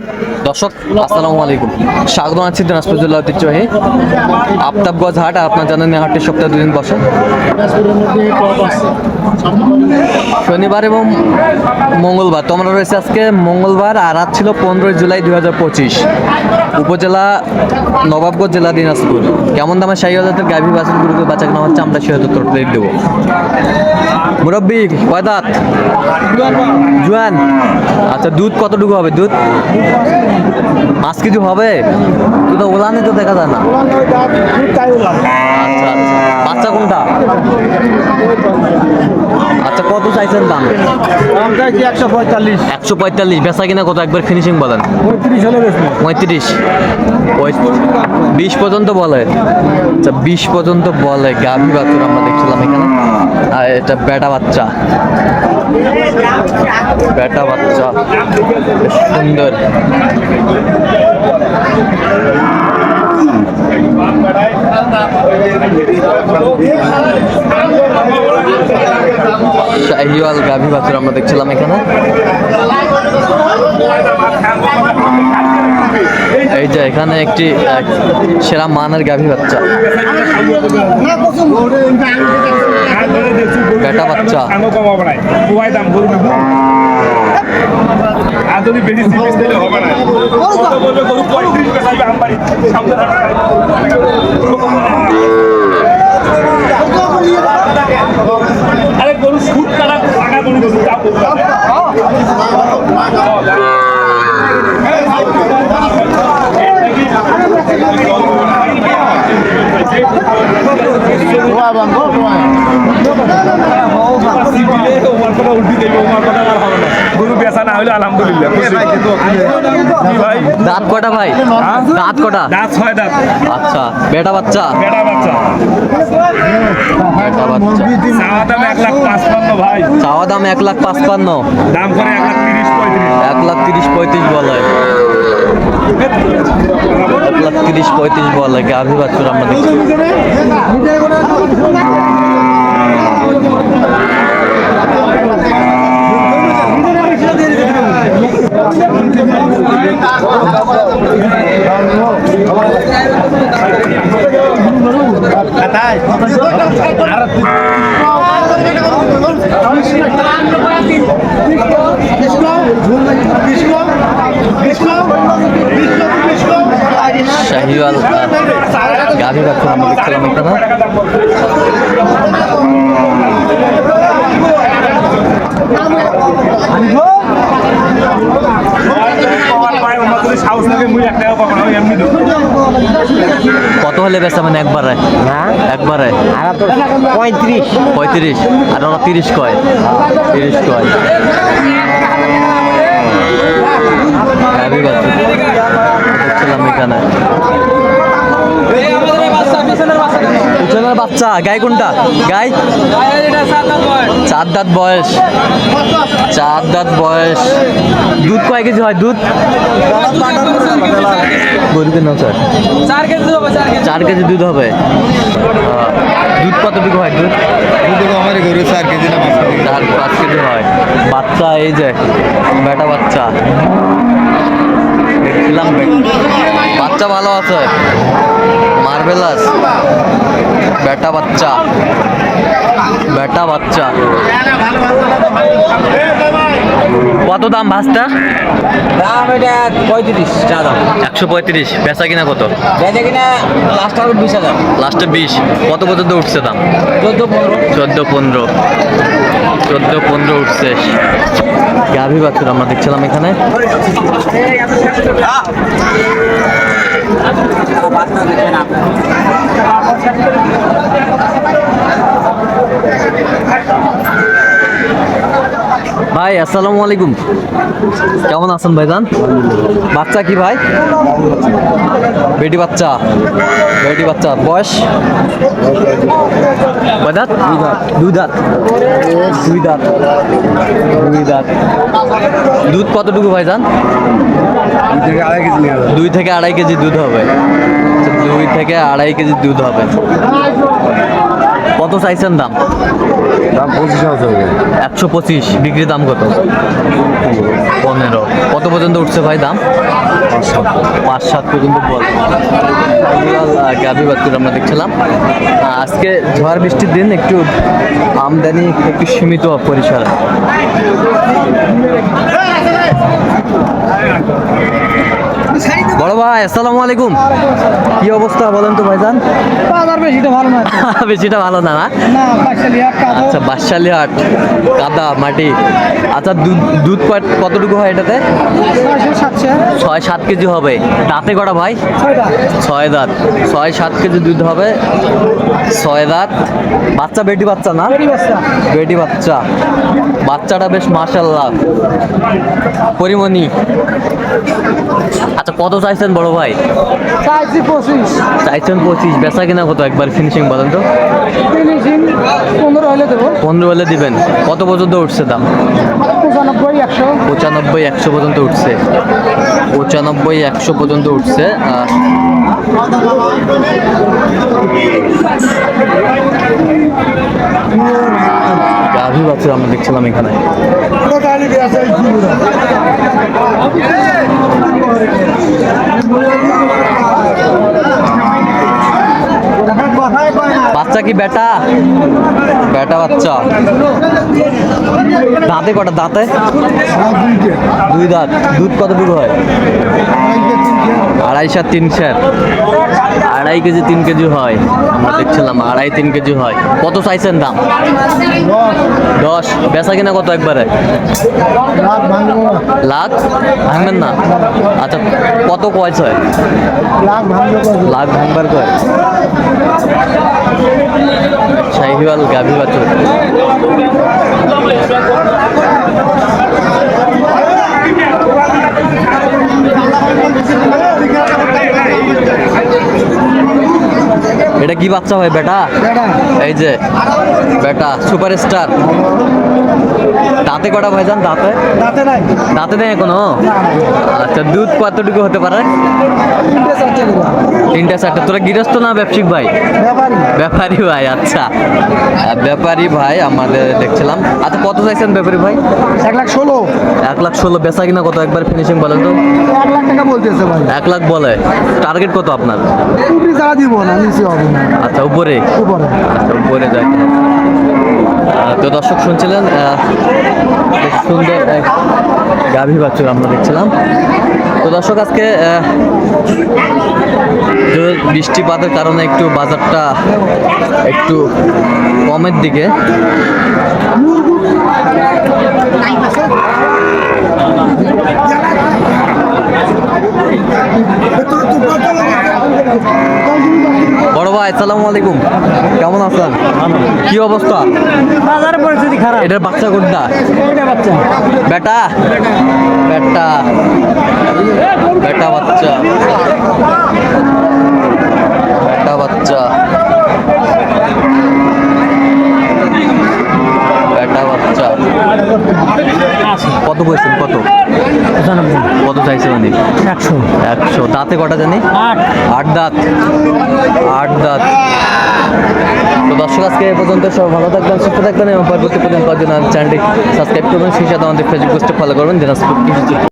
you দর্শক, আসসালামু আলাইকুম। স্বাগত আছি দিনাজপুর জেলা ঐতিহ্যবাহী আফতাবগঞ্জ হাট। আর আপনার জানেন হাটটি সপ্তাহে দুদিন বসে। শনিবার এবং মঙ্গলবার। তোমরা রয়েছে আজকে মঙ্গলবার আর আজ ছিল পনেরোই জুলাই দুই হাজার পঁচিশ। উপজেলা নবাবগঞ্জ জেলা দিনাজপুর। কেমন দামে শাহী হাজার গাভী বাছুর গুরুকে বাচ্চা কেনা হচ্ছে আমরা সে তোর দেবো। মুরব্বী, কয় দাঁত? জুয়ান। আচ্ছা দুধ কতটুকু হবে? দুধ? পাঁচ কিছু হবে তো ওলানে তো দেখা যায় না। বাচ্চা কোনটা? আচ্ছা কত চাইছেন দাম? দাম চাইছি একশো পঁয়তাল্লিশ। একশো পঁয়তাল্লিশ বেচা কিনা কত? একবার ফিনিশিং বলেন। পঁয়ত্রিশ হলে পঁয়ত্রিশ। বিশ পর্যন্ত বলে। আচ্ছা বিশ পর্যন্ত বলে। গাভী বাছুর আমরা দেখছিলাম এখানে। আর এটা বেটা বাচ্চা। বেটা বাচ্চা। সুন্দর। শাহিওয়াল গাভী বাছুর আমরা দেখছিলাম এখানে। এই যে এখানে একটি সেরা মানের গাভী বাচ্চা। বেটা বাচ্চা। আধুনিক বেশি সিরিজ দিলে হবে না। কত বলবে গরু পঁয়ত্রিশ বেচাবে আমবাড়ি আরে গরু সুট কাটা টাকা গরু গরু যা বলবে। গরু বেচা না হলে আলহামদুলিল্লাহ ভাই দাঁত কটা ভাই? দাঁত কটা? দাঁত ছয় দাঁত। আচ্ছা বেটা বাচ্চা? বেটা বাচ্চা। চাওয়া দাম এক লাখ পাঁচপান্ন ভাই। চাওয়া দাম এক লাখ পাঁচপান্ন। দাম করে এক লাখ তিরিশ পঁয়ত্রিশ। এক লাখ তিরিশ পঁয়ত্রিশ বলে। এক লাখ তিরিশ পঁয়ত্রিশ বলে গাভী বাচ্চুর আমরা দেখছি শাহিওয়াল গাভী বাচ্চুর আমরা দেখছিলাম এখানে সাহস কত হলে বেচা মানে একবারে একবারে পঁয়ত্রিশ। পঁয়ত্রিশ। আর ওরা তিরিশ কয়? তিরিশ কয়। দেখছিলাম এখানে। পিছনের বাচ্চা। গাই কোনটা? গাই? চার দাঁত বয়স। চার দাঁত বয়স। দুধ কয় কেজি হয়? দুধ? গরুকে না স্যার চার। কেজি হবে চার কেজি দুধ। হবে। দুধ কতটুকু হয় দুধ? আমার গরু চার কেজি না চার পাঁচ কেজি হয়। বাচ্চা এই যে বেটা বাচ্চা। দেখছিলাম বাচ্চা ভালো আছে। মার্বেলাস বেটা বাচ্চা। বেটা বাচ্চা। কত দাম ভাসটা দাম এটা পঁয়ত্রিশ চা দাম। একশো পঁয়ত্রিশ বেচা কিনা কত? বেঁচে কিনা লাস্ট আরও বিশ হাজার। লাস্টে বিশ কত পর্যন্ত উঠছে দাম? চোদ্দ পনেরো। চোদ্দ পনেরো। চোদ্দ পনেরো উঠছে। গাভী বাছুর আমরা দেখছিলাম এখানে। ভাই আসসালামু আলাইকুম। কেমন আছেন ভাইজান? বাচ্চা কি ভাই? বেটি বাচ্চা। বেটি বাচ্চা। বয়স? কয় দাঁত? দুই দাঁত। দুই দাঁত। দুই দাঁত। দুধ কতটুকু ভাইজান? দুই থেকে আড়াই কেজি দুধ হবে। আচ্ছা, দুই থেকে আড়াই কেজি দুধ হবে। কত চাইছেন দাম? দাম পঁচিশ একশো পঁচিশ বিক্রি দাম কত? পনেরো। কত পর্যন্ত উঠছে ভাই দাম? পাঁচ সাত পর্যন্ত আমরা দেখছিলাম। আজকে ঝড় বৃষ্টির দিন, একটু আমদানি একটু সীমিত পরিসরে। বড় ভাই আসসালামু আলাইকুম। কি অবস্থা বলেন তো ভাইজান? বাজার বেশিটা ভালো না। বেশিটা ভালো না না? আচ্ছা বাঁশালি হাট কাদা মাটি। আচ্ছা দুধ দুধ কতটুকু হয় এটাতে? ছয় সাত কেজি হবে। দাঁতে কটা ভাই? ছয় দাঁত। ছয় সাত কেজি দুধ হবে। ছয় দাঁত। বাচ্চা বেটি বাচ্চা না? বেটি বাচ্চা। বাচ্চাটা বেশ মাশাল্লাহ। পরিমণি। আচ্ছা কত চাইছেন বড় ভাই? চাইছি পঁচিশ। চাইছেন পঁচিশ বেচা কিনা কত? একবার ফিনিশিং বলেন তো। ফিনিশিং পনেরো হলে দেবো। পনেরো হলে দিবেন। কত পর্যন্ত উঠছে দাম? পঁচানব্বই একশো। পঁচানব্বই একশো পর্যন্ত উঠছে। পঁচানব্বই একশো পর্যন্ত উঠছে। গাভী বাচ্চা আমরা দেখছিলাম এখানে বাচ্চা কি বেটা? বেটা বাচ্চা। দাঁতে কটা? দাঁতে? দুই দাঁত। দুধ কতটুকু হয়? আড়াই সাত, তিন চার আড়াই কেজি তিন কেজি হয়। আমরা দেখছিলাম, আড়াই তিন কেজি হয়। কত চাইছেন দাম? দশ। বেচা কিনা কত একবারে? লাখ? ভাঙবেন না। আচ্ছা কত কয় লাখ ভাঙবার কয়। শাহিওয়াল গাভী বাছুর। এটা কি বাচ্চা হয় বেটা? এই যে বেটা সুপার স্টার দাঁতে কটা ভাইজান দাঁতে? দাঁতে নাই। দাঁতে নেই এখনও? আচ্ছা দুধ কতটুকু হতে পারে? তিনটে চারটে তোরা গৃহস্থ না ব্যবসায়িক ভাই? ব্যাপারী। ভাই আচ্ছা। ব্যাপারী ভাই আমাদের দেখছিলাম। আচ্ছা কত চাইছেন ব্যাপারী ভাই? এক লাখ ষোলো। এক লাখ ষোলো। বেচা কিনা কত? একবার ফিনিশিং বলেন তো। এক লাখ টাকা বলতেছে ভাই। এক লাখ বলে। টার্গেট কত আপনার? যারা দিব না নিচে হবে না। আচ্ছা উপরে? আচ্ছা উপরে যায় তো দর্শক শুনছিলেন সুন্দর এক গাভী বাছুর আমরা দেখছিলাম। তো দর্শক আজকে বৃষ্টিপাতের কারণে একটু বাজারটা একটু কমের দিকে বড় ভাই আসসালামু আলাইকুম কেমন আছেন কি অবস্থা? বাজার পরিস্থিতি খারাপ। এটার বাচ্চা কোনটা? এটা বাচ্চা। বেটা? বেটা। বেটা বাচ্চা। বেটা বাচ্চা। বেটা বাচ্চা। কত বলছেন কত? কত চাইছে উনি একশো। একশো। দাঁতে কটা জানি? আট। আট দাঁত। আট দাঁত। তো দর্শক আজকে এ পর্যন্ত সব ভালো থাকবেন সুস্থ থাকবেন এবং পরবর্তী পর্যন্ত চ্যানেলটি সাবস্ক্রাইব করবেন। সেই সাথে আমাদের ফেসবুক পোস্টে ফলো করবেন। দিনাজপুর